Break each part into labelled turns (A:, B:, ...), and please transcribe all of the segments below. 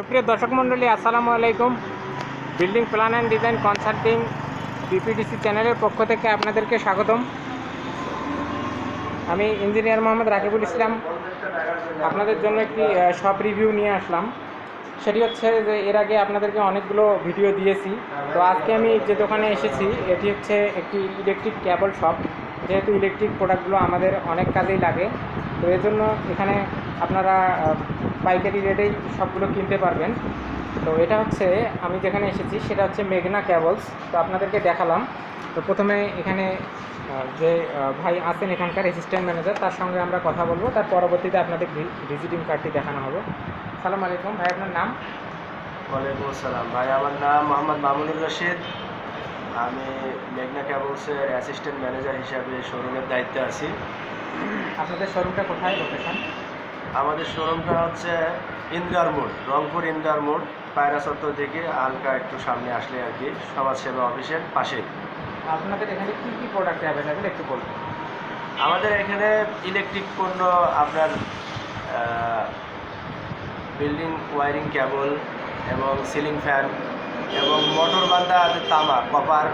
A: সুপ্রিয় দর্শক মণ্ডলী, আসসালামু আলাইকুম। Building plan and design consulting BPDC চ্যানেলের পক্ষ থেকে আপনাদেরকে স্বাগতম। আমি ইঞ্জিনিয়ার মোহাম্মদ রাকিবুল ইসলাম। আপনাদের জন্য একটি শপ রিভিউ নিয়ে আসলাম। সেটি হচ্ছে যে এর আগে আপনাদেরকে অনেকগুলো ভিডিও দিয়েছি। তো আজকে আমি যে দোকানে এসেছি, এটি হচ্ছে একটি ইলেকট্রিক ক্যাবল শপ যেহেতু ইলেকট্রিক প্রোডাক্টগুলো আমাদের অনেক কাজেই লাগে, তো এর জন্য এখানে আপনারা পাইকারি রেটেই সবগুলো কিনতে পারবেন। তো এটা হচ্ছে আমি যেখানে এসেছি সেটা হচ্ছে মেঘনা ক্যাবলস তো আপনাদেরকে দেখালাম। তো প্রথমে এখানে যে ভাই আছেন এখানকার অ্যাসিস্ট্যান্ট ম্যানেজার তার সঙ্গে আমরা কথা বলব। তার পরবর্তীতে আপনাদের ভিজিটিং কার্ডটি দেখানো হবে। সালাম আলাইকুম। ভাই আপনার নাম?
B: ওয়ালাইকুম আসসালাম। ভাই আমার নাম মোহাম্মদ মামুনুর রশিদ। আমি মেঘনা ক্যাবলসের অ্যাসিস্ট্যান্ট ম্যানেজার হিসাবে শোরুমের দায়িত্বে আছি।
A: আপনাদের শোরুমটা কোথায়? লোকেশন
B: আমাদের শোরুমটা হচ্ছে ইন্দ্রার মোড় রংপুর ইন্দ্রার মোড় পায়রা চত্বর থেকে হালকা একটু সামনে আসলে আর কি সমাজসেবা অফিসের পাশে
A: আপনাদের এখানে কী কী প্রোডাক্ট অ্যাভেলেবেল একটু বলবেন
B: আমাদের এখানে ইলেকট্রিক পণ্য আপনার বিল্ডিং ওয়ারিং কেবল এবং সিলিং ফ্যান এবং মোটর বান্ধা তামা কপার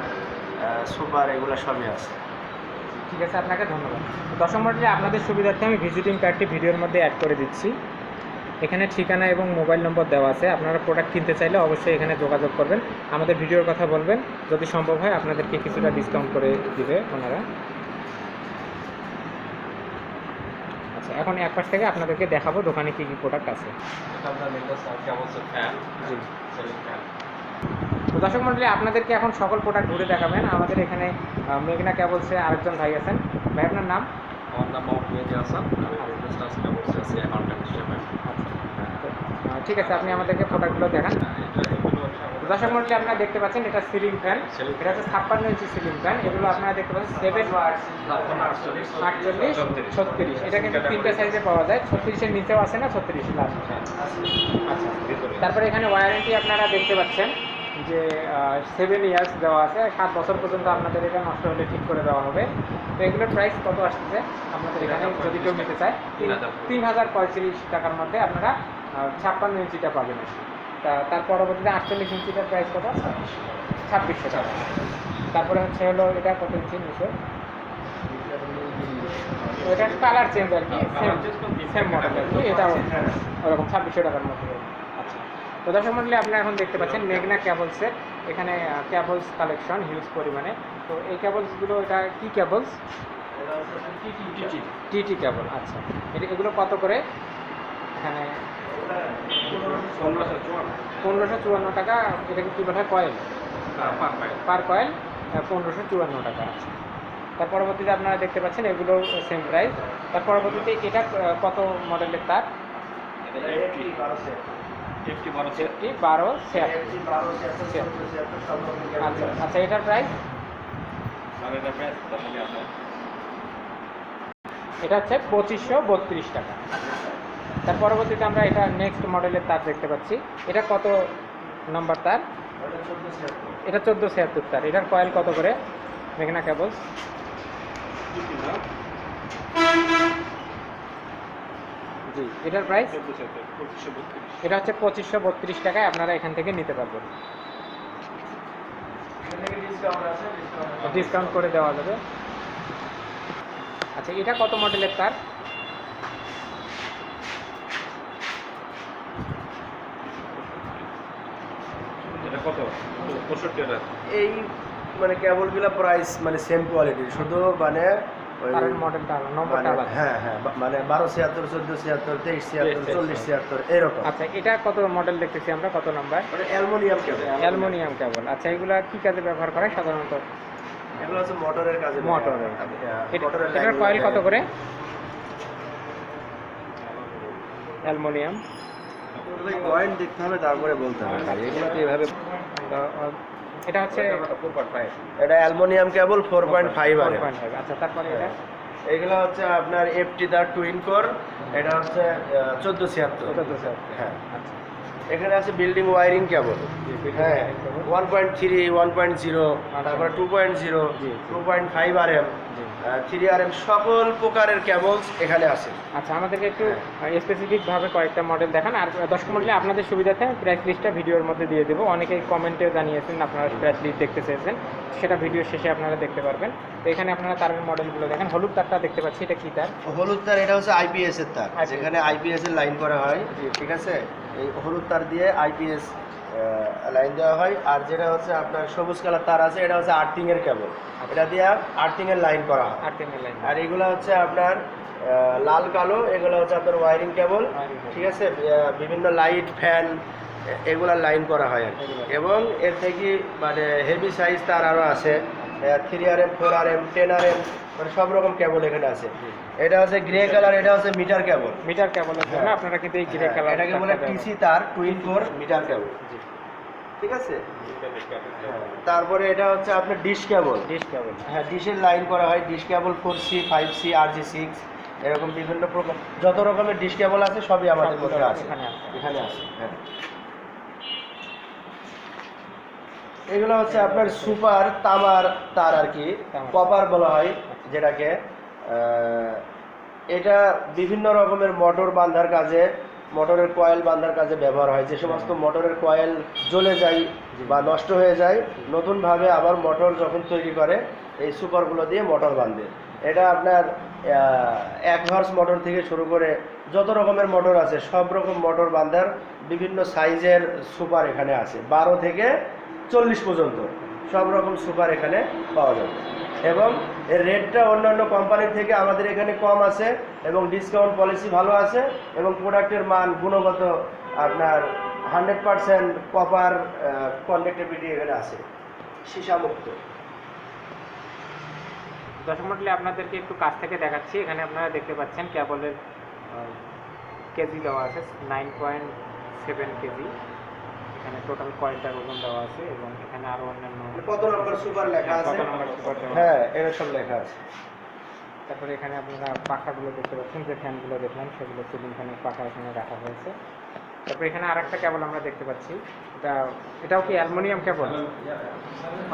B: সুপার এগুলো সবই আছে।
A: ঠিক আছে আপনাকে ধন্যবাদ। দশম মডেলে আপনাদের সুবিধার্থে আমি ভিজিটিং কার্ডটি ভিডিওর মধ্যে অ্যাড করে দিচ্ছি। এখানে ঠিকানা এবং মোবাইল নম্বর দেওয়া আছে। আপনারা প্রোডাক্ট কিনতে চাইলে অবশ্যই এখানে যোগাযোগ করবেন। আমাদের ভিডিওর কথা বলবেন। যদি সম্ভব হয় আপনাদেরকে কিছুটা ডিসকাউন্ট করে দিবে ওনারা। আচ্ছা এখন এক পাশ থেকে আপনাদেরকে দেখাবো দোকানে কী কী প্রোডাক্ট আছে। জি। তো দর্শক মন্ডলী আপনাদেরকে এখন সকল প্রোডাক্ট ঘুরে দেখাবেন। আমাদের এখানে মেঘনা ক্যাবলসে আরেকজন ভাই আছেন। ভাই আপনার নাম?
C: আমার নাম হিসেবে
A: তো, ঠিক আছে আপনি আমাদেরকে প্রোডাক্টগুলো দেখান।
C: এগুলো
A: দর্শক মন্ডলী আপনারা দেখতে পাচ্ছেন এটা সিলিং ফ্যান এটা হচ্ছে ছাপ্পান্ন ইঞ্চি সিলিং ফ্যান এগুলো আপনারা দেখতে পাচ্ছেন সেভেন
C: আটচল্লিশ
A: আটচল্লিশ ছত্রিশ। এটা কিন্তু তিনটে সাইজে পাওয়া যায়। ছত্রিশের নিচেও আছে না ছত্রিশ লাস্ট? আচ্ছা। তারপরে এখানে ওয়ারেন্টি আপনারা দেখতে পাচ্ছেন। যে সেভেন ইয়ার্স দেওয়া আছে সাত বছর পর্যন্ত আপনাদের এটা নষ্ট হলে ঠিক করে দেওয়া হবে। তো এগুলোর প্রাইস কত আসতেছে? আপনাদের এখানে যদি কেউ নিতে চায় তিন- তিন হাজার পঁয়ত্রিশ। টাকার মধ্যে আপনারা ছাপ্পান্ন ইঞ্চিটা পাবেন তা তার পরবর্তীতে আটচল্লিশ ইঞ্চিটার প্রাইস কত ছাব্বিশশো টাকা। তারপরে হচ্ছে হলো এটা কত ইঞ্চি নিচে? ওইটা কালার চেঞ্জ আর কি সেম সেম মডেল আর কি। এটাও ওরকম ছাব্বিশশো টাকার মধ্যে। তো দর্শক মন্ডলী, আপনারা এখন দেখতে পাচ্ছেন মেঘনা ক্যাবলসের এখানে ক্যাবলস কালেকশন হিউজ পরিমাণে। তো এই ক্যাবলসগুলো এটা কি ক্যাবলস টিটি ক্যাবল আচ্ছা। এগুলো কত করে? এখানে পনেরোশো চুয়ান্ন টাকা। এটাকে কী বলা? হয় কয়েল। পার কয়েল পনেরোশো চুয়ান্ন টাকা আছে তার পরবর্তীতে আপনারা দেখতে পাচ্ছেন এগুলো সেম প্রাইস তার পরবর্তীতে এটা কত মডেলের তার?
C: একটি
A: একটি বারো ছিয়াত্তর আচ্ছা আচ্ছা এটার প্রাইস?
C: এটা প্রাইস
A: এটা হচ্ছে পঁচিশশো বত্রিশ টাকা। তার পরবর্তীতে আমরা এটা নেক্সট মডেলের তার দেখতে পাচ্ছি। এটা কত নম্বর তার? এটা চোদ্দ ছিয়াত্তর তার। এটার কয়েল কত করে? মেঘনা কেবলস জি এটার প্রাইস
C: পঁচিশশো বত্রিশ
A: এটা হচ্ছে পঁচিশশো বত্রিশ টাকায় আপনারা এখান থেকে নিতে পারবেন। ডিসকাউন্ট করে দেওয়া যাবে। আচ্ছা এটা কত মডেলের তার?
C: কত?
B: এই মানে কেবলগুলো প্রাইস মানে সেম কোয়ালিটির শুধু মানে মানে হ্যাঁ হ্যাঁ মানে বারো ছিয়াত্তর চোদ্দ ছিয়াত্তর তেইশ ছিয়াত্তর চল্লিশ ছিয়াত্তর এরকম।
A: আচ্ছা এটা কত মডেল দেখতেছি আমরা? কত নাম্বার
B: ওটা কেবল
A: অ্যালুমিনিয়াম কেবল আচ্ছা এগুলা কি কাজে ব্যবহার করে সাধারণত?
B: এগুলো হচ্ছে মোটরের কাজে
A: মোটরের।
B: হ্যাঁ, মোটরের
A: এটার কয়েল কত করে? অ্যালুমিনিয়াম।
B: পয়েন্ট দেখতে হবে তারপরে বলতে হবে। এগুলো তো এভাবে
A: এটা হচ্ছে
B: এটা aluminium cable four point five R.
A: 4.5 আচ্ছা তারপরে এটা?
B: এগুলো হচ্ছে আপনার এফটি দা টুইন কোর এটা হচ্ছে চোদ্দ ছিয়াত্তর। হ্যাঁ।
A: আচ্ছা।
B: এখানে আছে বিল্ডিং ওয়ারিং কেবল। হ্যাঁ one point three one point zero তারপরে two point zero. Two point five R M. Three R M সকল প্রকারের কেবলস এখানে আছে।
A: আচ্ছা আমাদেরকে একটু স্পেসিফিকভাবে কয়েকটা মডেল দেখান। আর দর্শক মডেলে আপনাদের সুবিধাতে প্রাইস লিস্টটা ভিডিওর মধ্যে দিয়ে দেবো। অনেকেই কমেন্টে জানিয়েছেন আপনারা প্রাইস লিস্ট দেখতে চেয়েছেন। সেটা ভিডিও শেষে আপনারা দেখতে পারবেন। তো এখানে আপনারা তারের মডেলগুলো দেখেন। হলুদ তারটা দেখতে পাচ্ছি এটা কি তার?
B: হলুদ তার এটা হচ্ছে আইপিএস এর তার যেখানে আইপিএস এর লাইন করা হয়। ঠিক আছে? এই হলুদ তার দিয়ে আইপিএস লাইন দেওয়া হয়। আর যেটা হচ্ছে আপনার সবুজ কালার তার আছে এটা হচ্ছে আর্থিং এর কেবল এটা দিয়ে আর্থিং এর লাইন করা হয়।
A: আর তিনের লাইন
B: আর এগুলো হচ্ছে আপনার লাল কালো এগুলো হচ্ছে আপনার ওয়ারিং কেবল ঠিক আছে? বিভিন্ন লাইট ফ্যান এগুলা লাইন করা হয় এবং এর থেকে মানে হেভি সাইজ তার আরও আছে। Three R M four R M ten R M মানে সব রকম কেবল এখানে আছে। এটা হচ্ছে গ্রে কালার এটা হচ্ছে মিটার কেবল
A: মিটার কেবলের জন্য
B: হ্যাঁ।
A: আপনারা কিন্তু এই গ্রে কালার
B: হ্যাঁ, এটাকে বলে টিসি তার টুইন ফোর মিটার কেবল ঠিক আছে? তারপরে এটা হচ্ছে আপনার ডিশ কেবল
A: ডিশ কেবল
B: হ্যাঁ ডিশের লাইন করা হয় dish cable four C five C R G six এরকম বিভিন্ন প্রকার যত রকমের ডিশ কেবল আছে সবই আমাদের মধ্যে আছে।
A: এখানে আছে।
B: এখানে আছে হ্যাঁ। এগুলো হচ্ছে আপনার সুপার তামার তার আর কি কপার বলা হয় যেটাকে। এটা বিভিন্ন রকমের মোটর বাঁধার কাজে মোটরের কয়েল বাঁধার কাজে ব্যবহার হয়। যে সমস্ত মোটরের কয়েল জ্বলে যায় বা নষ্ট হয়ে যায় নতুনভাবে আবার মোটর যখন তৈরি করে এই সুপারগুলো দিয়ে মোটর বাঁধে। এটা আপনার এক হর্স মোটর থেকে শুরু করে যত রকমের মোটর আছে সব রকম মোটর বাঁধার বিভিন্ন সাইজের সুপার এখানে আছে। বারো থেকে চল্লিশ পর্যন্ত সব রকম সুপার এখানে পাওয়া যাবে। এবং এর রেটটা অন্যান্য কোম্পানির থেকে আমাদের এখানে কম আছে এবং ডিসকাউন্ট পলিসি ভালো আছে এবং প্রোডাক্টের মান গুণগত আপনার হান্ড্রেড পারসেন্ট কপার কন্ডাক্টিভিটি এখানে আছে, সীসামুক্ত।
A: দশম মডেলে আপনাদেরকে একটু কাছ থেকে দেখাচ্ছি। এখানে আপনারা দেখতে পাচ্ছেন কেবলের কেজি দেওয়া আছে নাইন পয়েন্ট সেভেন কেজি। এখানে টোটাল কয়েলটার ওজন দেওয়া আছে এবং এখানে আরও অন্যান্য
B: কত নম্বর সুপার লেখা আছে কত
A: নম্বর সুপার দেওয়া
B: হ্যাঁ এর সব লেখা আছে।
A: তারপরে এখানে আপনারা পাখাগুলো দেখতে পাচ্ছেন যে ফ্যানগুলো দেখলাম সেগুলো সিলিং ফ্যানের পাখা এখানে রাখা হয়েছে। তারপরে এখানে আরেকটা কেবল আমরা দেখতে পাচ্ছি। এটা এটাও কি অ্যালুমিনিয়াম কেবল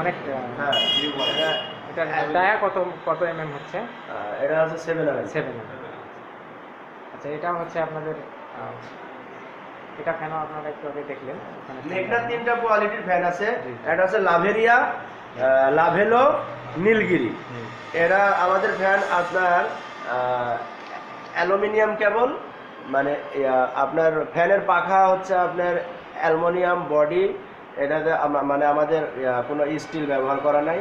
A: অনেক
B: হ্যাঁ এটা
A: এটা ডায়া কত কত এম এম হচ্ছে
B: এটা হচ্ছে সেভেন আর
A: সেভেন আচ্ছা এটাও হচ্ছে আপনাদের এটা কেন আপনারা একটু আগে দেখলেন?
B: মেঘনার তিনটা কোয়ালিটির ফ্যান আছে। একটা হচ্ছে লাভেরিয়া লাভেলো নীলগিরি। এরা আমাদের ফ্যান আপনার অ্যালুমিনিয়াম কেবল মানে আপনার ফ্যানের পাখা হচ্ছে আপনার অ্যালুমিনিয়াম বডি এটাতে মানে আমাদের কোনো স্টিল ব্যবহার করা নাই।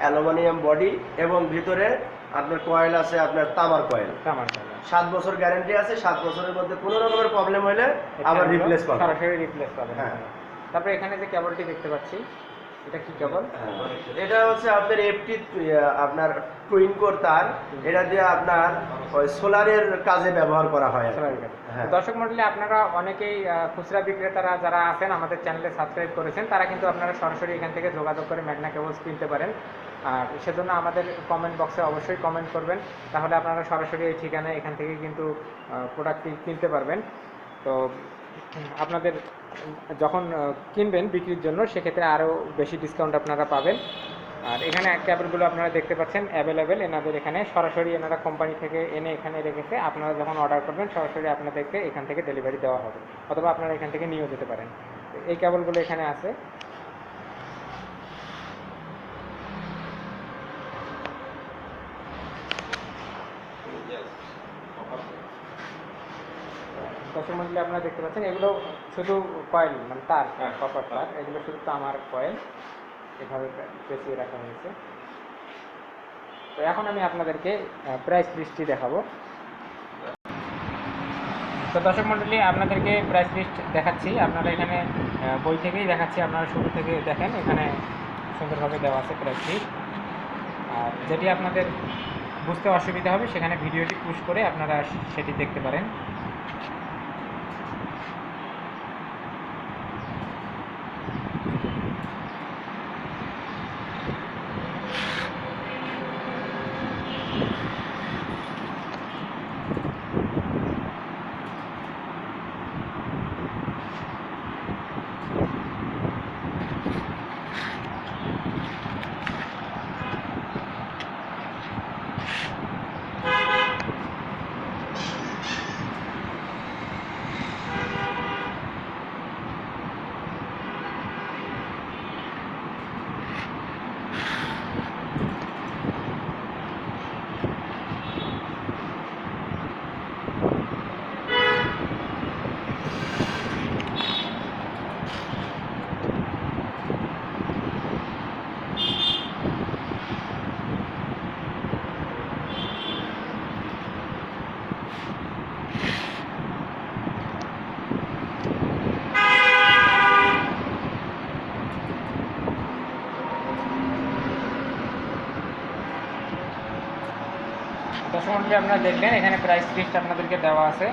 B: অ্যালুমিনিয়াম বডি এবং ভিতরে আপনার কয়েল আছে আপনার তামার কয়েল
A: তামার কালার
B: সাত বছর গ্যারান্টি আছে সাত বছরের মধ্যে কোনো রকমের প্রবলেম হলে আবার রিপ্লেস পাবেন
A: সরাসরি রিপ্লেস পাবেন
B: হ্যাঁ।
A: তারপরে এখানে যে কেবলটি দেখতে পাচ্ছি এটা কি কেবল
B: এটা হচ্ছে আপনার এফটি আপনার টুইন কোর তার। এটা দিয়ে আপনার ওই সোলারের কাজে ব্যবহার করা হয়। হ্যাঁ।
A: দর্শক মন্ডলী আপনারা অনেকেই খুচরা বিক্রেতারা যারা আছেন আমাদের চ্যানেলে সাবস্ক্রাইব করেছেন তারা কিন্তু আপনারা সরাসরি এখান থেকে যোগাযোগ করে ম্যাগনা কেবলস কিনতে পারেন। আর সেজন্য আমাদের কমেন্ট বক্সে অবশ্যই কমেন্ট করবেন, তাহলে আপনারা সরাসরি এই ঠিকানায় এখান থেকে কিন্তু প্রোডাক্টটি কিনতে পারবেন। তো আপনাদের যখন কিনবেন বিক্রির জন্য, সেক্ষেত্রে আরও বেশি ডিসকাউন্ট আপনারা পাবেন। আর এখানে ক্যাবেলগুলো আপনারা দেখতে পাচ্ছেন অ্যাভেলেবেল এনাদের এখানে সরাসরি এনারা কোম্পানি থেকে এনে এখানে রেখেছে। আপনারা যখন অর্ডার করবেন, সরাসরি আপনাদেরকে এখান থেকে ডেলিভারি দেওয়া হবে, অথবা আপনারা এখান থেকে নিয়েও যেতে পারেন। এই কেবলগুলো এখানে আছে। মন্ডলী আপনারা দেখতে পাচ্ছেন এগুলো শুধু কয়েল মানে তার কপার তার এগুলো শুধু তামার কয়েল এভাবে পেঁচিয়ে রাখা হয়েছে। তো এখন আমি আপনাদেরকে প্রাইস লিস্টটি দেখাবো। তো দর্শক মণ্ডলী আপনাদেরকে প্রাইস লিস্ট দেখাচ্ছি। আপনারা এখানে বই থেকেই দেখাচ্ছি। আপনারা শুরু থেকে দেখেন এখানে সুন্দরভাবে দেওয়া আছে প্রাইস লিস্ট আর যেটি আপনাদের বুঝতে অসুবিধা হবে সেখানে ভিডিওটি পুশ করে আপনারা সেটি দেখতে পারেন। আপনারা দেখবেন, এখানে প্রাইস লিস্ট আপনাদেরকে দেওয়া আছে।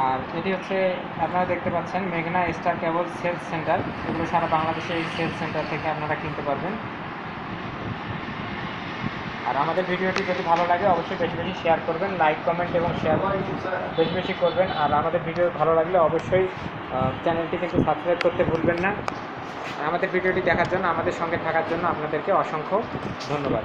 A: আর এটি হচ্ছে, আপনারা দেখতে পাচ্ছেন মেঘনা স্টার কেবল সেলস সেন্টার। এগুলো সারা বাংলাদেশে এই সেলস সেন্টার থেকে আপনারা কিনতে পারবেন। আর আমাদের ভিডিওটি যদি ভালো লাগে, অবশ্যই বেশি বেশি শেয়ার করবেন লাইক কমেন্ট এবং শেয়ার বেশি বেশি করবেন। আর আমাদের ভিডিও ভালো লাগলে অবশ্যই চ্যানেলটি কিন্তু সাবস্ক্রাইব করতে ভুলবেন না। আমাদের ভিডিওটি দেখার জন্য, আমাদের সঙ্গে থাকার জন্য আপনাদেরকে অসংখ্য ধন্যবাদ।